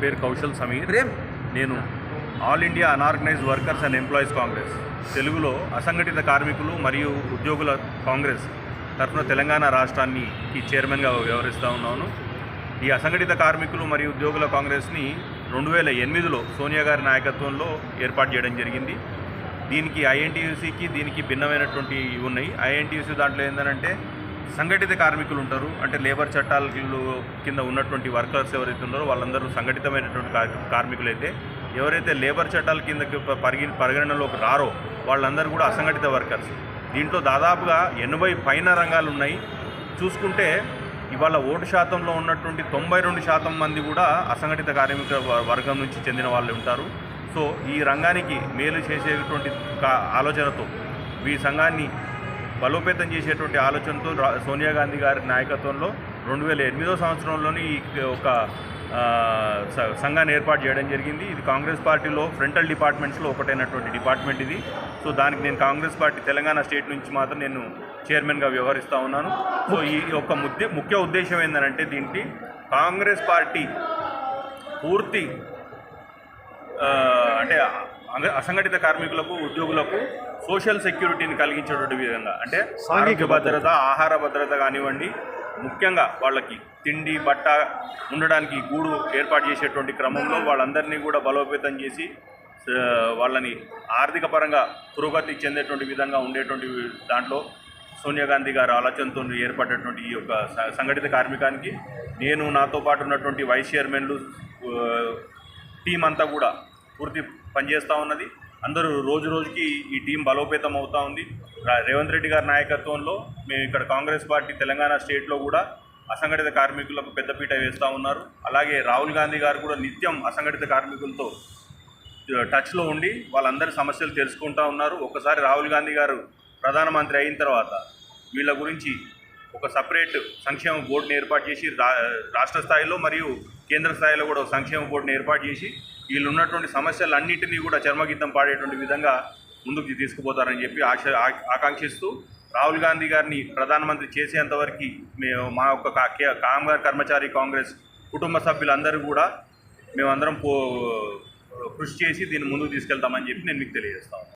పేరు కౌశల్ సమీర్. నేను All India Unorganised Workers and Employees Congress తెలుగులో అసంఘటిత కార్మికులు మరియు ఉద్యోగుల కాంగ్రెస్ తరఫున తెలంగాణ రాష్ట్రాన్ని ఈ చైర్మన్గా వ్యవహరిస్తూ ఉన్నాను. ఈ అసంఘటిత కార్మికులు మరియు ఉద్యోగుల కాంగ్రెస్ని రెండు వేల ఎనిమిదిలో సోనియా గారి నాయకత్వంలో ఏర్పాటు చేయడం జరిగింది. దీనికి ఐఎన్టీయూసీకి దీనికి భిన్నమైనటువంటి ఉన్నాయి. ఐఎన్టీయూసీ దాంట్లో ఏంటంటే సంఘటిత కార్మికులు ఉంటారు. అంటే లేబర్ చట్టాల కింద ఉన్నటువంటి వర్కర్స్ ఎవరైతే ఉన్నారో వాళ్ళందరూ సంఘటితమైనటువంటి కార్మికులైతే ఎవరైతే లేబర్ చట్టాల కిందకి పరిగి పరిగణనలోకి రారో వాళ్ళందరూ కూడా అసంఘటిత వర్కర్స్. దీంట్లో దాదాపుగా ఎనభై పైన రంగాలు ఉన్నాయి. చూసుకుంటే ఇవాళ ఓటు శాతంలో ఉన్నటువంటి తొంభై రెండు శాతం మంది కూడా అసంఘటిత కార్మిక వ- వర్గం నుంచి చెందిన వాళ్ళు ఉంటారు. సో ఈ రంగానికి మేలు చేసేటువంటి ఆలోచనతో ఈ సంఘాన్ని బలోపేతం చేసేటువంటి ఆలోచనతో రా- సోనియా గాంధీ గారి నాయకత్వంలో రెండు వేల ఎనిమిదో సంవత్సరంలోని ఈ ఒక సంఘాన్ని ఏర్పాటు చేయడం జరిగింది. ఇది కాంగ్రెస్ పార్టీలో ఫ్రంటల్ డిపార్ట్మెంట్స్లో ఒకటైనటువంటి డిపార్ట్మెంట్ ఇది. సో దానికి నేను కాంగ్రెస్ పార్టీ తెలంగాణ స్టేట్ నుంచి మాత్రం నేను చైర్మన్గా వ్యవహరిస్తూ ఉన్నాను. సో ఈ యొక్క ముద్ద ముఖ్య ఉద్దేశం ఏంటంటే దీనికి కాంగ్రెస్ పార్టీ పూర్తి అసంఘటిత కార్మికులకు ఉద్యోగులకు సోషల్ సెక్యూరిటీని కలిగించేటువంటి విధంగా. అంటే సాంఘిక భద్రత. ఆహార భద్రత కానివ్వండి ముఖ్యంగా వాళ్ళకి తిండి బట్ట ఉండడానికి గూడు ఏర్పాటు చేసేటువంటి క్రమంలో వాళ్ళందరినీ కూడా బలోపేతం చేసి వాళ్ళని ఆర్థిక పరంగా పురోగతి చెందేటువంటి విధంగా ఉండేటువంటి దాంట్లో సోనియా గాంధీ గారి ఆలోచనతో ఏర్పడినటువంటి ఈ యొక్క సంఘటిత కార్మికానికి నేను నాతో పాటు ఉన్నటువంటి వైస్ చైర్మన్లు టీం అంతా కూడా పూర్తి పనిచేస్తూ ఉన్నది. అందరూ రోజు రోజుకి ఈ టీం బలోపేతం అవుతూ ఉంది. రేవంత్ రెడ్డి గారి నాయకత్వంలో మేము ఇక్కడ కాంగ్రెస్ పార్టీ తెలంగాణ స్టేట్లో కూడా అసంఘటిత కార్మికులకు పెద్దపీట వేస్తూ ఉన్నారు. అలాగే రాహుల్ గాంధీ గారు కూడా నిత్యం అసంఘటిత కార్మికులతో టచ్లో ఉండి వాళ్ళందరి సమస్యలు తెలుసుకుంటూ ఉన్నారు. ఒకసారి రాహుల్ గాంధీ గారు ప్రధానమంత్రి అయిన తర్వాత వీళ్ళ గురించి ఒక సపరేట్ సంక్షేమ బోర్డుని ఏర్పాటు చేసి రా రాష్ట్ర స్థాయిలో మరియు కేంద్ర స్థాయిలో కూడా సంక్షేమ బోర్డుని ఏర్పాటు చేసి వీళ్ళు ఉన్నటువంటి సమస్యలన్నింటినీ కూడా చర్మగీతం పాడేటువంటి విధంగా ముందుకు తీసుకుపోతారని చెప్పి ఆశ ఆ- ఆకాంక్షిస్తూ రాహుల్ గాంధీ గారిని ప్రధానమంత్రి చేసేంతవరకు మేము మా యొక్క కా- కామగార్ కర్మచారి కాంగ్రెస్ కుటుంబ సభ్యులందరూ కూడా మేమందరం పో కృషి చేసి దీన్ని ముందుకు తీసుకెళ్తామని చెప్పి నేను మీకు తెలియజేస్తాను